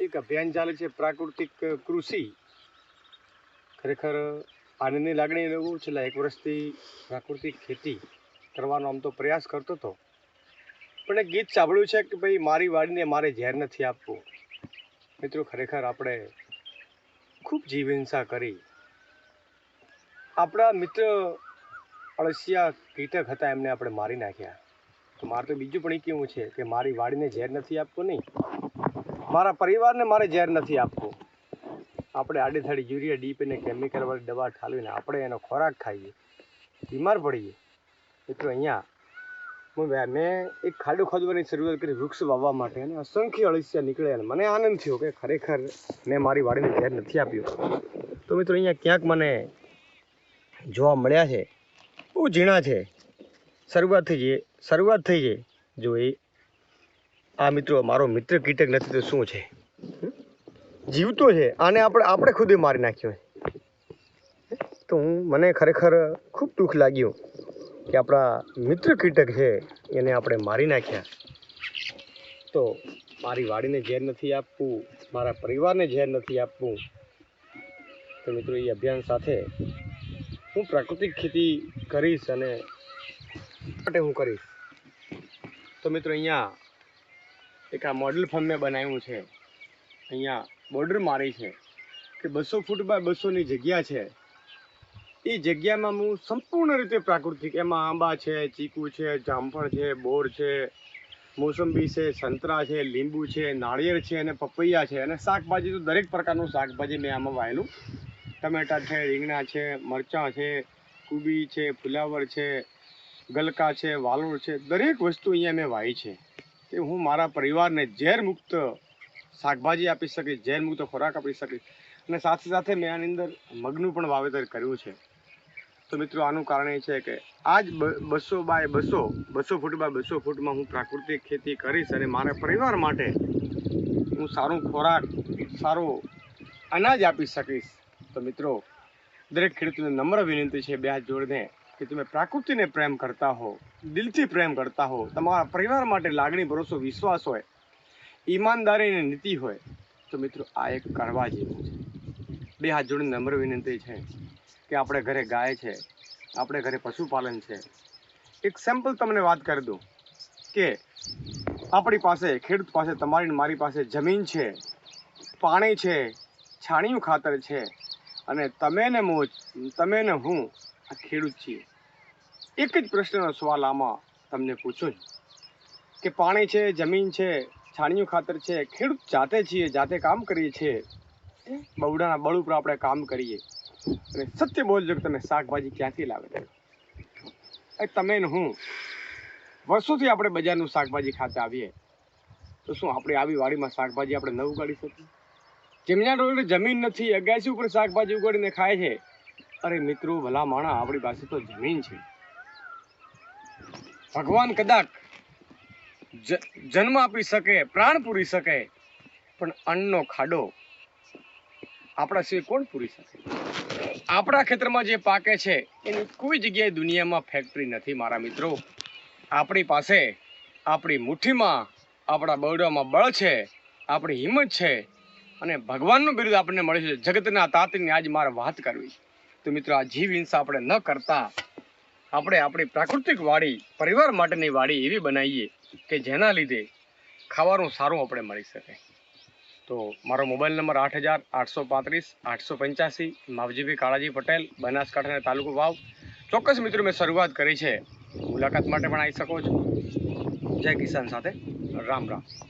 એક અભિયાન ચાલે છે પ્રાકૃતિક કૃષિ. ખરેખર આનંદની લાગણી લેવું છેલ્લા એક વર્ષથી પ્રાકૃતિક ખેતી કરવાનો આમ તો પ્રયાસ કરતો હતો. પણ એક ગીત સાંભળ્યું છે કે ભાઈ, મારી વાડીને મારે ઝેર નથી આપવું. મિત્રો, ખરેખર આપણે ખૂબ જીવહિંસા કરી. આપણા મિત્ર અળસિયા કીટક હતા, એમને આપણે મારી નાખ્યા. તો મારે તો બીજું પણ એ કેવું છે કે, મારી વાડીને ઝેર નથી આપવું નહીં. મારા પરિવારને મારે ઝેર નથી આપવું. આપણે આડી થાડી યુરિયા, ડીપ અને કેમિકલવાળી દવા ઠાલવીને આપણે એનો ખોરાક ખાઈએ. બીમાર પડીએ. મિત્રો અહીંયા હું મેં એક ખાડું ખોદવાની શરૂઆત કરી વૃક્ષ વાવવા માટે અને અસંખ્ય અળસિયા નીકળ્યા. અને મને આનંદ થયો કે ખરેખર મેં મારી વાડીને ઝેર નથી આપ્યું. તો મિત્રો અહીંયા ક્યાંક મને જોવા મળ્યા છે. બહુ ઝીણા છે. શરૂઆત થઈ જઈએ શરૂઆત થઈ છે જો એ આ મિત્રો, મારો મિત્ર કીટક નથી તો શું છે? જીવતો છે. આને આપણે આપણે ખુદે મારી નાખ્યો છે. તો હું, મને ખરેખર ખૂબ દુઃખ લાગ્યું કે આપણા મિત્ર કીટક છે, એને આપણે મારી નાખ્યા. તો મારી વાડીને ઝેર નથી આપવું, મારા પરિવારને ઝેર નથી આપવું. તો મિત્રો, એ અભિયાન સાથે હું પ્રાકૃતિક ખેતી કરીશ અને માટે હું કરીશ. તો મિત્રો, અહીંયા એક આ મોડલ ફોર્મ મેં બનાવ્યું છે. અહીંયા બોર્ડર મારી છે કે બસો ફૂટ બાય બસોની જગ્યા છે. એ જગ્યામાં હું સંપૂર્ણ રીતે પ્રાકૃતિક, એમાં આંબા છે, ચીકુ છે, જામફળ છે, બોર છે, મોસંબી છે, સંતરા છે, લીંબુ છે, નાળિયેર છે અને પપૈયા છે અને શાકભાજી તો દરેક પ્રકારનું શાકભાજી મેં આમાં વાયેલું. ટમેટા છે, રીંગણા છે, મરચાં છે, કુબી છે, ફુલાવર છે, ગલકા છે, વાલોળ છે, દરેક વસ્તુ અહીંયા મેં વાવી છે. કે હું મારા પરિવારને ઝેર મુક્ત શાકભાજી આપી શકીશ, ઝેર મુક્ત ખોરાક આપી શકીશ. અને સાથે સાથે મેં આની અંદર મગનું પણ વાવેતર કર્યું છે. તો મિત્રો, આનું કારણ એ છે કે આજ જ બસો બાય બસો બસો ફૂટ બાય બસો ફૂટમાં હું પ્રાકૃતિક ખેતી કરીશ અને મારા પરિવાર માટે હું સારું ખોરાક, સારો અનાજ આપી શકીશ. તો મિત્રો, દરેક ખેડૂતોને નમ્ર વિનંતી છે બે હાથ જોડીને કે તમે પ્રકૃતિને પ્રેમ કરતા હો દિલથી પ્રેમ કરતા હો. તમારા પરિવાર માટે લાગણી ભરોસો, વિશ્વાસ હોય ઈમાનદારી અને નીતિ હોય, તો મિત્રો આ એક કરવા જેવું છે. બે હાથ જોડીને નમ્ર વિનંતી છે કે આપણે ઘરે ગાય છે, આપણે ઘરે પશુપાલન છે. એક સેમ્પલ તમને વાત કરી દઉં કે આપણી પાસે, ખેડૂત પાસે, તમારી મારી પાસે જમીન છે, પાણી છે, છાણિયું ખાતર છે અને તમે ને મોજ, તમે ને હું આ ખેડૂત છીએ. એક જ પ્રશ્નનો સવાલ આમાં તમને પૂછું કે પાણી છે, જમીન છે, છાણિયું ખાતર છે, ખેડૂત જાતે છીએ, જાતે કામ કરીએ છીએ. બવડાના બળ ઉપર આપણે કામ કરીએ. અને સત્ય બોલજો કે તમે શાકભાજી ક્યાંથી લાવે એ તમે ને હું વર્ષોથી આપણે બજારનું શાકભાજી ખાતા આવીએ. તો શું આપણે આવી વાડીમાં શાકભાજી આપણે ન ઉગાડી શકીએ? જેમના રોડ જમીન નથી, અગાસી ઉપર શાકભાજી ઉગાડીને ખાય છે. અરે મિત્રો, ભલા માણા આપણી પાસે તો જમીન છે. ભગવાન કદાચ જન્મ આપી શકે, પ્રાણ પૂરી શકે, પણ અન્નનો ખાડો આપણા સિવાય કોણ પૂરી શકે? આપણા ખેતરમાં જે પાકે છે, એની કોઈ જગ્યાએ દુનિયામાં ફેક્ટરી નથી, મારા મિત્રો. આપણી પાસે આપણી મુઠ્ઠીમાં, આપણા બરડામાં બળ છે, આપણી હિંમત છે, અને ભગવાનનું બિરુદ આપણને મળે છે. જગતના તાતની આજ મારે વાત કરવી તો મિત્રો, આ જીવ હિંસા આપણે ન કરતા. આપણે આપણી પ્રાકૃતિક વાડી, પરિવાર માટેની વાડી એવી બનાવીએ કે જેના લીધે ખાવાનું સારું આપણે મળી શકે. તો મારો મોબાઈલ નંબર આઠ હજાર આઠસો પાંત્રીસ, આઠસો પંચ્યાસી, માવજીભાઈ કાળાજી પટેલ, બનાસકાંઠાના તાલુકો વાવ. ચોક્કસ મિત્રો, મેં શરૂઆત કરી છે. મુલાકાત માટે પણ આવી શકો છો. જય કિસાન સાથે. રામ રામ.